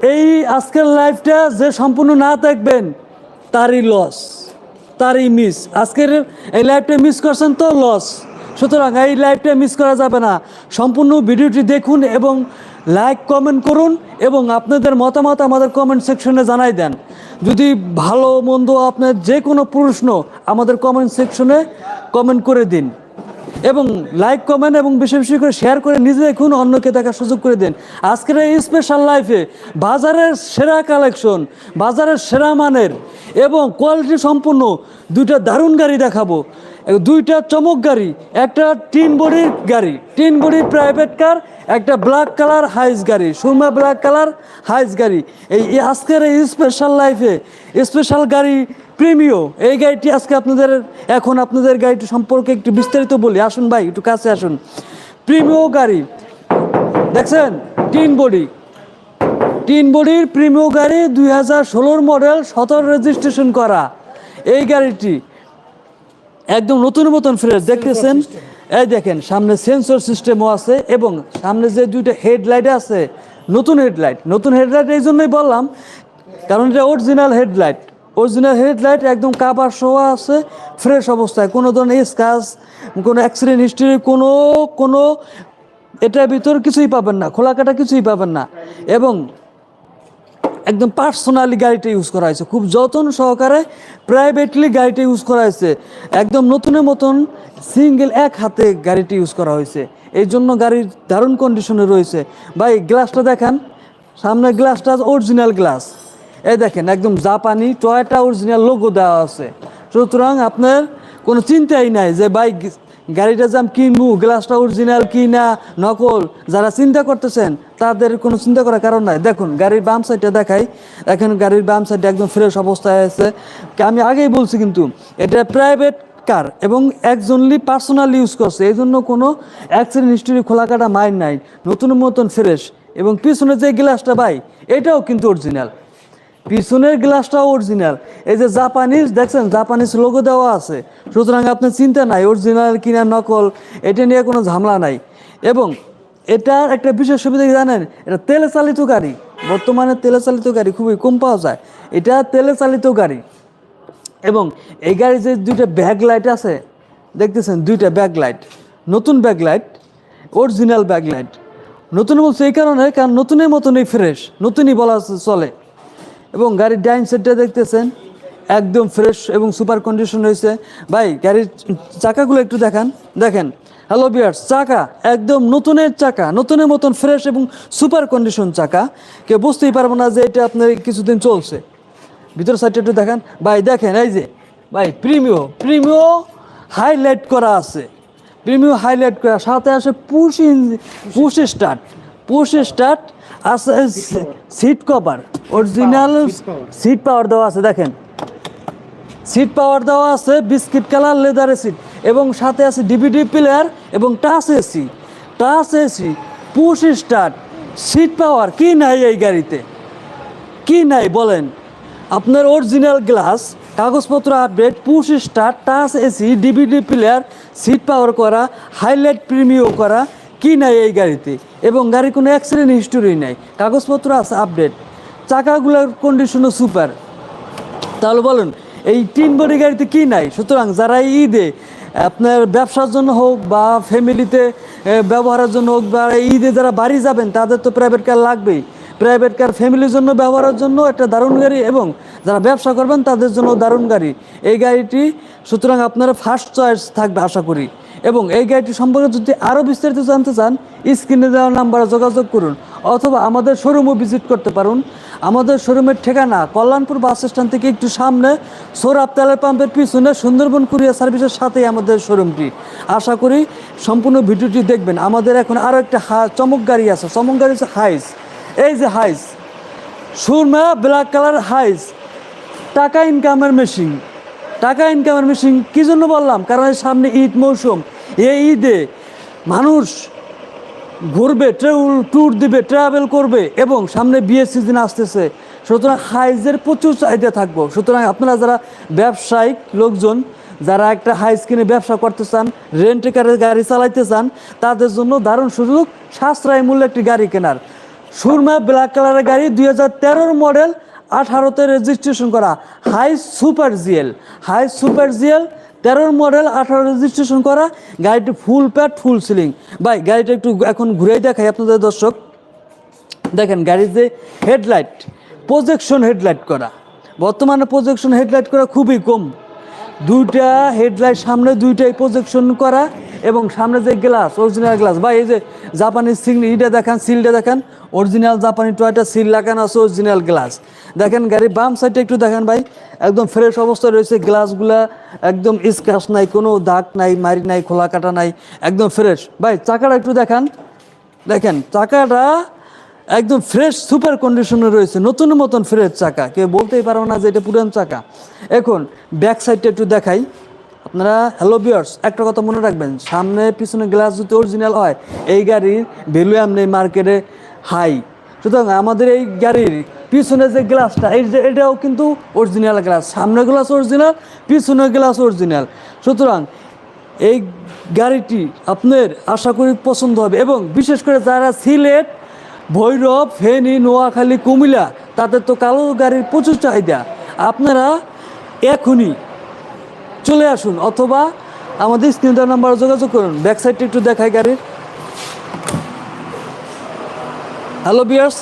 এই আজকের লাইফটা যে সম্পূর্ণ না দেখবেন তারই লস তারই মিস আজকের এই লাইফটা মিস করছেন তো লস সুতরাং এই লাইফটা মিস করা যাবে না। সম্পূর্ণ ভিডিওটি দেখুন এবং লাইক কমেন্ট করুন এবং আপনাদের মতামত আমাদের কমেন্ট সেকশনে জানাই দেন। যদি ভালো, মন্দ, আপনার যে কোনো প্রশ্ন আমাদের কমেন্ট সেকশনে কমেন্ট করে দিন। এবং লাইক কমেন্ট এবং বেশি বেশি করে শেয়ার করে নিজে দেখুন অন্যকে দেখার সুযোগ করে দিন। আজকের এই স্পেশাল লাইফে বাজারের সেরা কালেকশন বাজারের সেরা মানের এবং কোয়ালিটি সম্পূর্ণ দুইটা দারুণ গাড়ি দেখাবো। দুইটা চমক গাড়ি, একটা টিন বডির গাড়ি, টিন বডির প্রাইভেট কার একটা ব্ল্যাক কালার হাইস গাড়ি, সুরমা ব্ল্যাক কালার হাইস গাড়ি। এই এই আজকের এই স্পেশাল লাইফে স্পেশাল গাড়ি প্রিমিও এই গাড়িটি আজকে আপনাদের, এখন আপনাদের গাড়িটি সম্পর্কে একটু বিস্তারিত বলি। আসুন ভাই, একটু কাছে আসুন। প্রিমিও গাড়ি, দেখছেন? Tin body. টিন বডির প্রিমিও গাড়ি দুই হাজার ষোলোর মডেল, সতেরো রেজিস্ট্রেশন করা। এই গাড়িটি একদম নতুন মতন ফ্রেশ দেখতেছেন? এই দেখেন, সামনে সেন্সর সিস্টেমও আছে এবং সামনে যে দুইটা হেডলাইট আছে, নতুন হেডলাইট নতুন হেডলাইট এই জন্যই বললাম, কারণ এটা অরিজিনাল হেডলাইট অরিজিনাল হেডলাইট একদম কাবার সহ আছে ফ্রেশ অবস্থায়। কোনো ধরনের স্কাচ কোনো অ্যাক্সিডেন্ট হিস্ট্রি কোনো কোনো, এটার ভিতর কিছুই পাবেন না, খোলা কাটা কিছুই পাবেন না। এবং একদম পার্সোনালি গাড়িটা ইউজ করা হয়েছে। খুব যত্ন সহকারে প্রাইভেটলি গাড়িটা ইউজ করা হয়েছে। একদম নতুনের মতন সিঙ্গেল এক হাতে গাড়িটি ইউজ করা হয়েছে। এই জন্য গাড়ির দারুণ কন্ডিশনে রয়েছে। ভাই গ্লাসটা দেখেন। সামনে গ্লাসটা অরিজিনাল গ্লাস এই দেখেন, একদম জাপানি টয়টা অরিজিনাল লোগো দেওয়া আছে। সুতরাং আপনার কোনো চিন্তাই নাই যে বাইক গাড়িটা যে আমি কিনবো গ্লাসটা অরিজিনাল কি না নকল? যারা চিন্তা করতেছেন, তাদের কোনো চিন্তা করার কারণ নাই। দেখুন, গাড়ির বাম সাইডটা দেখাই। এখন গাড়ির বাম সাইডটা একদম ফ্রেশ অবস্থায় আছে। আমি আগেই বলছি কিন্তু, এটা প্রাইভেট কার এবং একজনলি পার্সোনাল ইউজ করছে। এই জন্য কোনো অ্যাক্সিডেন্ট হিস্ট্রি খোলা কাটা মাইন্ড নাই। নতুন মতন ফ্রেশ এবং পিছনে যে গ্লাসটা ভাই, এটাও কিন্তু অরিজিনাল পিছনের গ্লাসটাও অরিজিনাল এই যে জাপানিজ দেখছেন জাপানিজ লোগো দেওয়া আছে। সুতরাং আপনার চিন্তা নাই অরিজিনাল কিনা নকল, এটা নিয়ে কোনো ঝামেলা নাই। এবং এটার একটা বিশেষ সুবিধা জানেন? এটা তেলে চালিত গাড়ি। বর্তমানে তেলে চালিত গাড়ি খুবই কম পাওয়া যায়। এটা তেলে চালিত গাড়ি। এবং এই গাড়ির যে দুইটা ব্যাক লাইট আছে, দেখতেছেন, দুইটা ব্যাক লাইট নতুন back light original back light নতুন বলছে এই কারণে, কারণ নতুনের মতনই ফ্রেশ নতুনই বলা চলে। এবং গাড়ির ডাইন সেটটা দেখতেছেন, একদম ফ্রেশ এবং সুপার কন্ডিশন রয়েছে। ভাই, গাড়ির চাকাগুলো একটু দেখান। দেখেন হ্যালো বিয়ার্স চাকা, একদম নতুনের চাকা, নতুনের মতন ফ্রেশ এবং সুপার কন্ডিশন চাকা। কেউ বুঝতেই পারব না যে এটা আপনার কিছুদিন চলছে। ভিতর সাইডটা একটু দেখান। ভাই, দেখেন, এই যে, ভাই প্রিমিও প্রিমিও হাইলাইট করা আছে। প্রিমিও হাইলাইট করা, সাথে আসে push in push start push start আছে seat cover original seat power দেওয়া আছে দেখেন। সিট পাওয়ার দেওয়া আছে বিস্কিট কালার লেদার সিট এবং সাথে আছে ডিভিডি প্লেয়ার এবং touch AC touch AC push start seat power কি নাই এই গাড়িতে? কি নাই বলেন। আপনার অরিজিনাল গ্লাস কাগজপত্র update push start touch AC DVD player seat power করা হাইলাইট প্রিমিও করা কি নাই এই গাড়িতে? এবং গাড়ির কোনো অ্যাক্সিডেন্ট হিস্টোরি নাই, কাগজপত্র আছে আপডেট চাকাগুলোর কন্ডিশনও সুপার তাহলে বলুন, এই তিন বডি গাড়িতে কি নাই? সুতরাং যারা ঈদে আপনার ব্যবসার জন্য হোক বা ফ্যামিলিতে ব্যবহারের জন্য হোক বা ঈদে যারা বাড়ি যাবেন, তাদের তো প্রাইভেট কার লাগবেই। প্রাইভেট কার ফ্যামিলির জন্য, ব্যবহারের জন্য একটা দারুণ গাড়ি এবং যারা ব্যবসা করবেন, তাদের জন্য দারুণ গাড়ি। এই গাড়িটি সুতরাং আপনারা ফার্স্ট চয়েস থাকবে, আশা করি। এবং এই গাড়িটি সম্পর্কে যদি আরও বিস্তারিত জানতে চান, স্ক্রিনে দেওয়া নাম্বারে যোগাযোগ করুন অথবা আমাদের শোরুমও ভিজিট করতে পারুন। আমাদের শোরুমের ঠিকানা কল্যাণপুর বাস স্ট্যান্ড থেকে একটু সামনে সৌরভ তেলের পাম্পের পিছনে সুন্দরবন কুরিয়ার সার্ভিসের সাথেই আমাদের শোরুমটি আশা করি সম্পূর্ণ ভিডিওটি দেখবেন। আমাদের এখন আরও একটা চমক গাড়ি আছে। চমক গাড়ি হচ্ছে হাইস এই যে হাইস সুরমা ব্ল্যাক কালার হাইস টাকা ইনকামের মেশিন টাকা ইনকামের মেশিন কী জন্য বললাম? কারণ সামনে ঈদ মৌসুম। এই ঈদে মানুষ ঘুরবে ট্যুর দিবে ট্রাভেল করবে এবং সামনে বিয়ের সিজন আসতেছে। সুতরাং হাইজের প্রচুর চাহিদা থাকব। সুতরাং আপনারা যারা ব্যবসায়িক লোকজন, যারা একটা হাইস কিনে ব্যবসা করতে চান রেন্টে কারে গাড়ি চালাইতে চান, তাদের জন্য দারুণ সুযোগ, সাশ্রয় মূল্যে একটি গাড়ি কেনার। সুরমা ব্ল্যাক কালারের গাড়ি দুই হাজার মডেল আঠারোতে রেজিস্ট্রেশন করা। High super GL high super GL তেরোর মডেল আঠারো রেজিস্ট্রেশন করা। গাড়িটি ফুল প্যাট ফুল সিলিং ভাই, গাড়িটা একটু এখন ঘুরেই দেখাই আপনাদের দর্শক। দেখেন, গাড়ির যে হেডলাইট প্রজেকশন হেডলাইট করা। বর্তমানে প্রজেকশন হেডলাইট করা খুবই কম। দুইটা হেডলাইট সামনে, দুইটাই প্রজেকশন করা এবং সামনে যে গ্লাস অরিজিনাল গ্লাস বা এই যে জাপানি সিল ইটা দেখান সিলটা দেখান অরিজিনাল জাপানি টয়টা সিল লাগানো আছে অরিজিনাল গ্লাস দেখেন গাড়ির বাম সাইডটা একটু দেখেন ভাই, একদম ফ্রেশ অবস্থায় রয়েছে গ্লাসগুলা একদম স্ক্র্যাচ নাই, কোনো দাগ নাই, মারি নাই, খোলা কাটা নাই, একদম ফ্রেশ ভাই, চাকাটা একটু দেখান, দেখেন, চাকাটা একদম ফ্রেশ সুপার কন্ডিশনে রয়েছে, নতুন মতন ফ্রেশ চাকা। কেউ বলতেই পারো না যে এটা পুরান চাকা। এখন ব্যাক সাইডটা একটু দেখাই। আপনারা হ্যালো বিয়ার্স একটা কথা মনে রাখবেন, সামনে পিছনে গ্লাস যদি অরিজিনাল হয়, এই গাড়ির ভ্যালু এমনি মার্কেটে হাই সুতরাং আমাদের এই গাড়ির পিছনে যে গ্লাসটা এই যে এটাও কিন্তু অরিজিনাল গ্লাস সামনে গ্লাস অরিজিনাল পিছনে গ্লাস অরিজিনাল সুতরাং এই গাড়িটি আপনার আশা করি পছন্দ হবে এবং বিশেষ করে যারা সিলেট ভৈরব, ফেনী, নোয়াখালী, কুমিল্লা, তাদের তো কালো গাড়ির প্রচুর চাহিদা। আপনারা এখনই চলে আসুন অথবা আমাদের স্ক্রিনটার নাম্বার যোগাযোগ করুন। ব্যাক সাইডটা একটু দেখায় গাড়ির। হ্যালো বিয়ার্স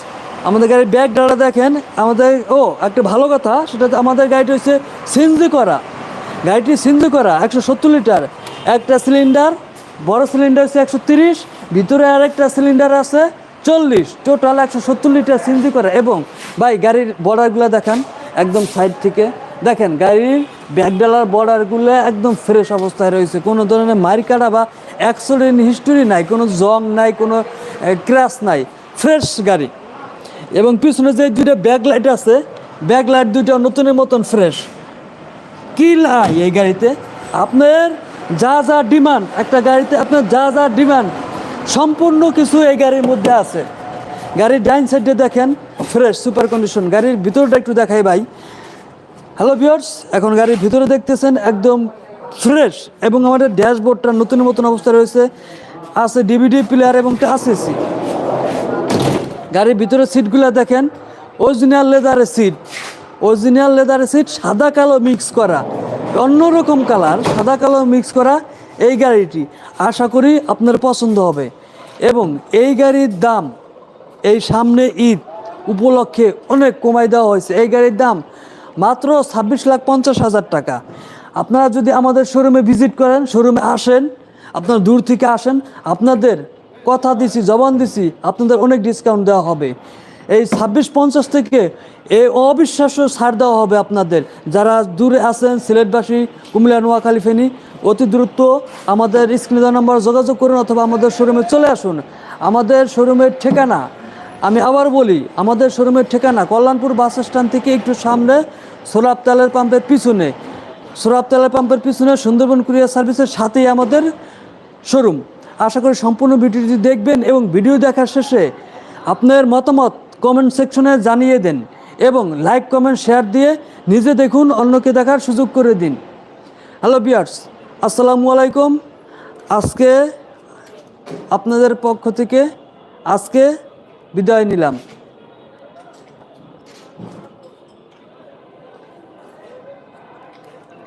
আমাদের গাড়ির ব্যাগ ডাটা দেখেন। আমাদের, ও, একটা ভালো কথা, সেটা আমাদের গাড়িটি হচ্ছে সিনজি করা। গাড়িটি সিনজি করা, একশো সত্তর লিটার। একটা সিলিন্ডার, বড় সিলিন্ডার হচ্ছে একশো তিরিশ, ভিতরে আরেকটা সিলিন্ডার আছে। চল্লিশ টোটাল একশো সত্তর লিটার সিনজি করা এবং ভাই গাড়ির বর্ডারগুলো দেখান, একদম সাইড থেকে। দেখেন গাড়ির ব্যাগডালার বর্ডারগুলো একদম ফ্রেশ অবস্থায় রয়েছে। কোনো ধরনের মার কাটা বা অ্যাক্সিডেন্ট হিস্টোরি নাই, কোনো জং নাই, কোনো ক্র্যাশ নাই। ফ্রেশ গাড়ি। এবং পিছনে যে দুইটা ব্যাক লাইট আছে ব্যাক লাইট দুইটা নতুনের মতন ফ্রেশ কি লাই এই গাড়িতে? আপনার যা যা ডিমান্ড একটা গাড়িতে আপনার যা যা ডিমান্ড সম্পূর্ণ কিছু এই গাড়ির মধ্যে আছে। গাড়ির ডাইন সাইডে দেখেন ফ্রেশ সুপার কন্ডিশন গাড়ির ভিতরটা একটু দেখাই ভাই। হ্যালো ভিউয়ার্স এখন গাড়ির ভিতরে দেখতেছেন একদম ফ্রেশ এবং আমাদের ড্যাশবোর্ডটা নতুন নতুন অবস্থা রয়েছে। আছে ডিভিডি প্লেয়ার এবং টাচ এসি গাড়ির ভিতরে সিটগুলো দেখেন অরিজিনাল লেদারের সিট অরিজিনাল লেদারের সিট সাদা কালো মিক্স করা। অন্যরকম কালার সাদা কালো মিক্স করা। এই গাড়িটি আশা করি আপনার পছন্দ হবে এবং এই গাড়ির দাম এই সামনে ঈদ উপলক্ষে অনেক কমাই দেওয়া হয়েছে। এই গাড়ির দাম মাত্র ছাব্বিশ লাখ পঞ্চাশ হাজার টাকা। আপনারা যদি আমাদের শোরুমে ভিজিট করেন, শোরুমে আসেন, আপনার দূর থেকে আসেন, আপনাদের কথা দিছি, জবান দিছি, আপনাদের অনেক ডিসকাউন্ট দেওয়া হবে। এই ছাব্বিশ পঞ্চাশ থেকে এই অবিশ্বাস্য ছাড় দেওয়া হবে আপনাদের। যারা দূরে আছেন, সিলেটবাসী, কুমিল্লা, নোয়াখালী, ফেনী অতি দ্রুত আমাদের স্ক্রিনে নাম্বার যোগাযোগ করুন অথবা আমাদের শোরুমে চলে আসুন। আমাদের শোরুমের ঠিকানা, আমি আবার বলি, আমাদের শোরুমের ঠিকানা কল্যাণপুর বাস স্ট্যান্ড থেকে একটু সামনে সোলাপ তেলের পাম্পের পিছনে। সোলাপ তেলের পাম্পের পিছনে সুন্দরবন কুরিয়ার সার্ভিসের সাথেই আমাদের শোরুম আশা করি সম্পূর্ণ ভিডিওটি দেখবেন এবং ভিডিও দেখার শেষে আপনার মতামত কমেন্ট সেকশনে জানিয়ে দেন এবং লাইক কমেন্ট শেয়ার দিয়ে নিজে দেখুন, অন্যকে দেখার সুযোগ করে দিন। হ্যালো বিয়ার্স আসসালামু আলাইকুম। আজকে আপনাদের পক্ষ থেকে আজকে বিদায় নিলাম।